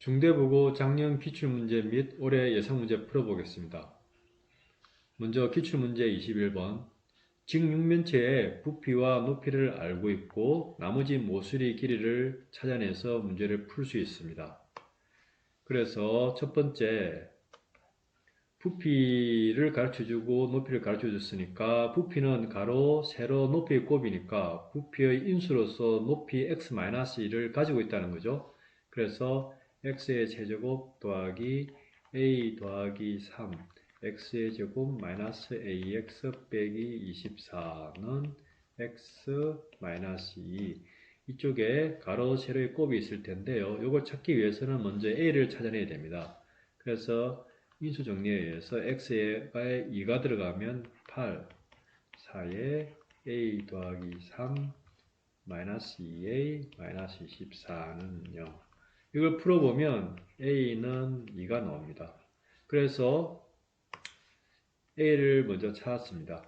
중대보고 작년 기출문제 및 올해 예상문제 풀어보겠습니다. 먼저 기출문제 21번 직육면체의 부피와 높이를 알고 있고 나머지 모서리 길이를 찾아내서 문제를 풀 수 있습니다. 그래서 첫 번째 부피를 가르쳐주고 높이를 가르쳐줬으니까 부피는 가로, 세로, 높이의 곱이니까 부피의 인수로서 높이 x-1을 가지고 있다는 거죠. 그래서 x의 제제곱 더하기 a 더하기 3 x의 제곱 마이너스 ax 빼기 24는 x 마이너스 2 이쪽에 가로 세로의 곱이 있을 텐데요. 이걸 찾기 위해서는 먼저 a를 찾아내야 됩니다. 그래서 인수 정리에 의해서 x에 2가 들어가면 8 4에 a 더하기 3 마이너스 2a 마이너스 24는 0 이걸 풀어보면 a는 2가 나옵니다. 그래서 a를 먼저 찾았습니다.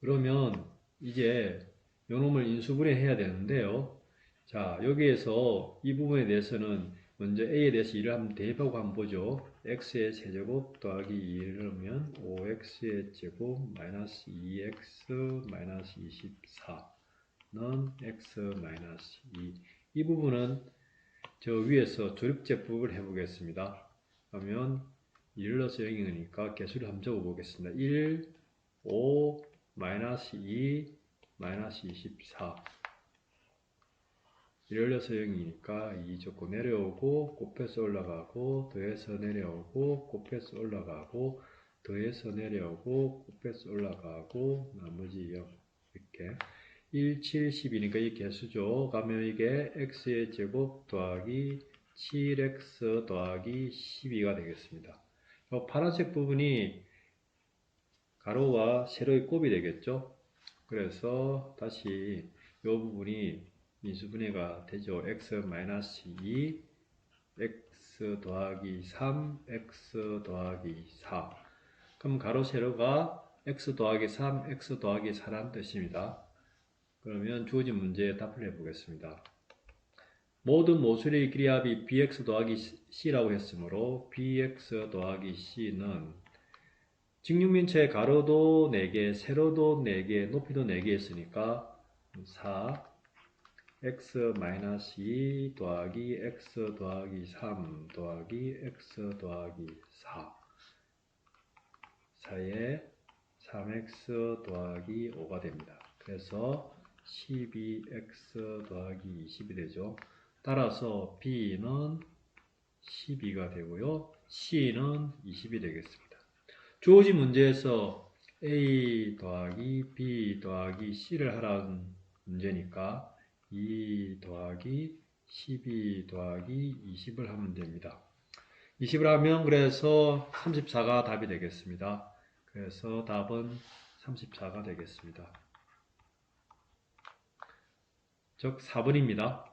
그러면 이제 요놈을 인수분해해야 되는데요. 자 여기에서 이 부분에 대해서는 먼저 a에 대해서 일을 한번 대입하고 한번 보죠. x의 세제곱 더하기 2를 하면 5x의 제곱 마이너스 2x 마이너스 24는 x 마이너스 2. 이 부분은 저 위에서 조립제법을 해보겠습니다. 그러면 1을 넣어서 0이니까 개수를 한번 적어보겠습니다. 1, 5, 마이너스 2, 마이너스 24 1을 넣어서 0이니까 2 적고 내려오고 곱해서 올라가고 더해서 내려오고 곱해서 올라가고 더해서 내려오고 곱해서 올라가고 나머지 0 이렇게 1, 7, 10이니까 이 개수죠. 가면 이게 x의 제곱 더하기 7x 더하기 12가 되겠습니다. 이 파란색 부분이 가로와 세로의 곱이 되겠죠. 그래서 다시 이 부분이 인수분해가 되죠. x-2, x 더하기 3, x 더하기 4. 그럼 가로 세로가 x 더하기 3, x 더하기 4라는 뜻입니다. 그러면 주어진 문제에 답을 해보겠습니다. 모든 모서리 길이 합이 bx 더하기 c라고 했으므로 bx 더하기 c는 직육면체의 가로도 4개, 세로도 4개, 높이도 4개 있으니까 4 x 마이너스 2 더하기 x 더하기 3 더하기 x 더하기 4 4에 3x 더하기 5가 됩니다. 그래서 12x 더하기 20이 되죠. 따라서 b는 12가 되고요. c는 20이 되겠습니다. 주어진 문제에서 a 더하기 b 더하기 c를 하라는 문제니까 2 더하기 12 더하기 20을 하면 됩니다. 20을 하면 그래서 34가 답이 되겠습니다. 그래서 답은 34가 되겠습니다. 즉 4번입니다.